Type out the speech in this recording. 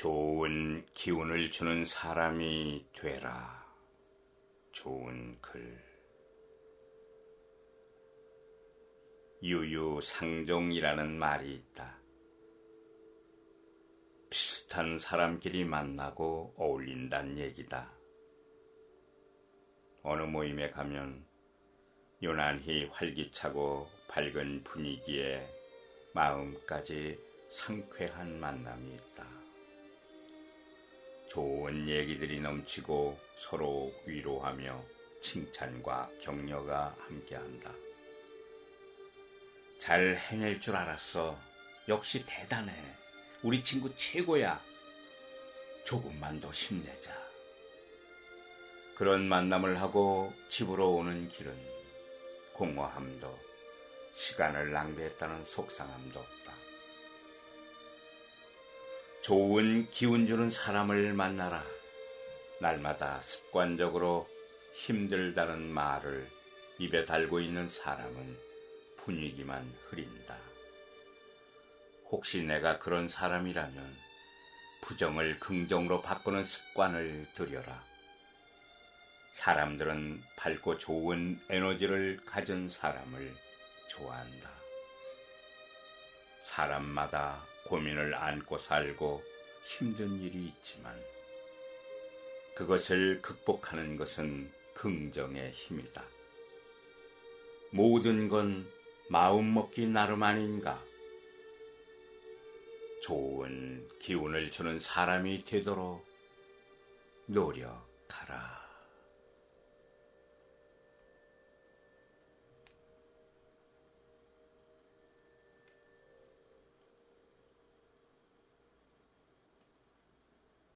좋은 기운을 주는 사람이 되라. 좋은 글. 유유상종이라는 말이 있다. 비슷한 사람끼리 만나고 어울린다는 얘기다. 어느 모임에 가면 요난히 활기차고 밝은 분위기에 마음까지 상쾌한 만남이 있다. 좋은 얘기들이 넘치고 서로 위로하며 칭찬과 격려가 함께한다. 잘 해낼 줄 알았어. 역시 대단해. 우리 친구 최고야. 조금만 더 힘내자. 그런 만남을 하고 집으로 오는 길은 공허함도 시간을 낭비했다는 속상함도. 좋은 기운 주는 사람을 만나라. 날마다 습관적으로 힘들다는 말을 입에 달고 있는 사람은 분위기만 흐린다. 혹시 내가 그런 사람이라면 부정을 긍정으로 바꾸는 습관을 들여라. 사람들은 밝고 좋은 에너지를 가진 사람을 좋아한다. 사람마다 고민을 안고 살고 힘든 일이 있지만 그것을 극복하는 것은 긍정의 힘이다. 모든 건 마음먹기 나름 아닌가? 좋은 기운을 주는 사람이 되도록 노력하라.